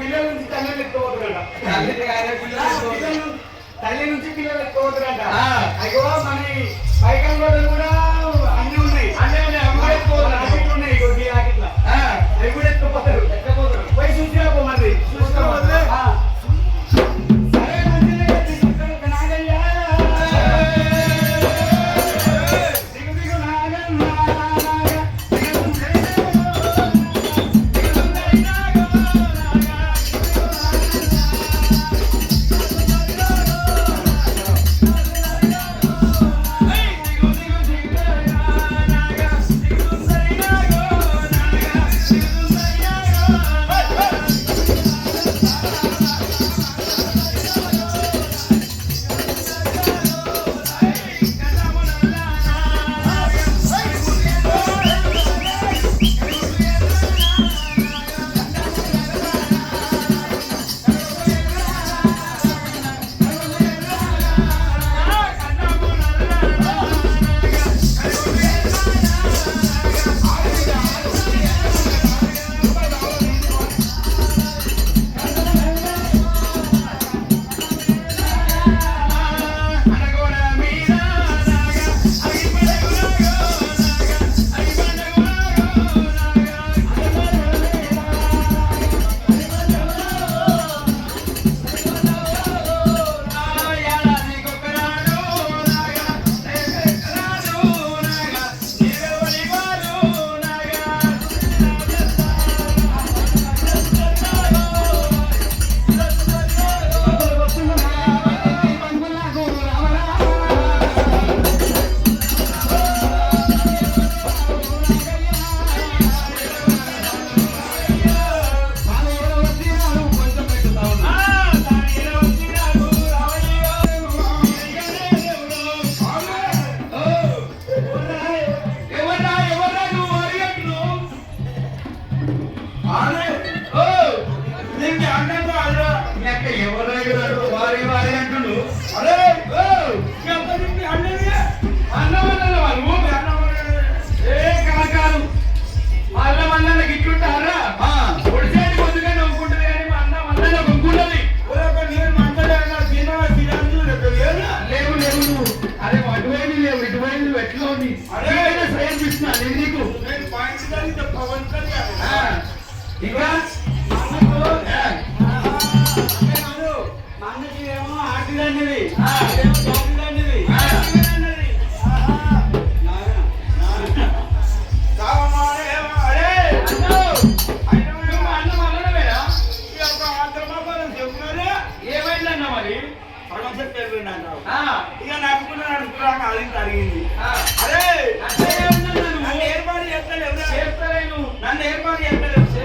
పిల్లల నుంచి తల్లిని ఎత్తుకోవద్దురంట తల్లి నుంచి పిల్లలు ఎత్తుకోవద్దురంట అయ్యో మరి రివర్స్ మనకు మనకి ఏమో ఆర్డర్ అనేవి ఇక నడుపుకున్నా నడుపుకున్నాక అది జరిగింది అరే! ఏర్పాటు చేస్తాను నన్ను ఏర్పాటు చేస్తాను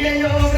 yeah.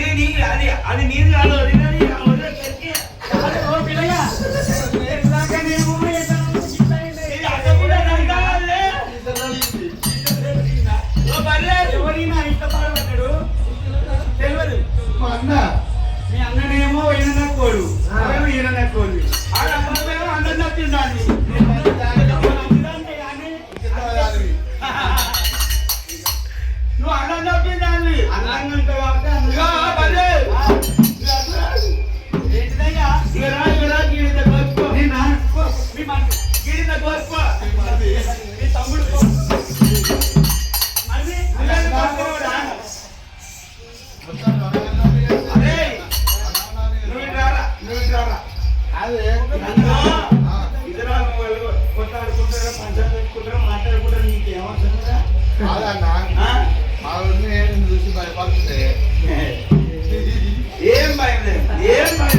ఏంది అది అది నీది కాదు అది ఏం భయం లేదు ఏం భయం